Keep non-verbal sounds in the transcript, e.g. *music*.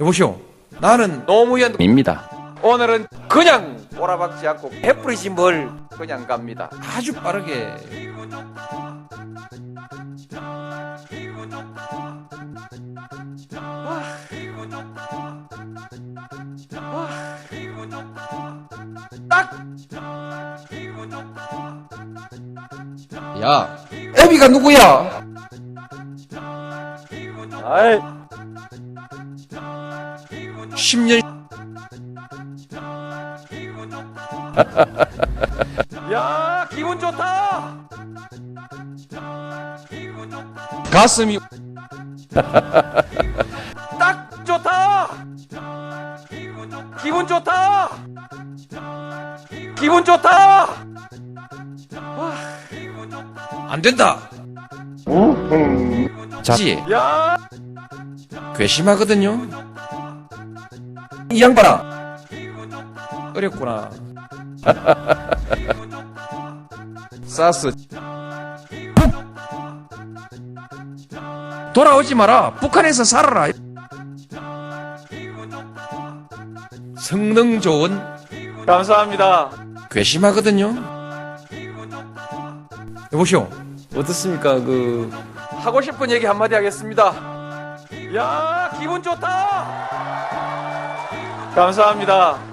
여보시오. 나는 노무현 입니다. 오늘은 그냥 꼬라박지 않고 베풀이신 뭘 그냥 갑니다. 아주 빠르게. 딱 야, 애비가 누구야? 아이 10년. *laughs* 야 기분 좋다. 가슴이. *laughs* 딱 좋다. 기분 좋다. 기분 좋다. 안 된다. 자지. 야. 괘씸하거든요. 이 양반아. 어렵구나. *laughs* 사스. 돌아오지 마라. 북한에서 살아라. 성능 좋은 감사합니다 괘씸하거든요. 여보시오. 어떻습니까? 그 하고 싶은 얘기 한마디 하겠습니다 야 기분 좋다 감사합니다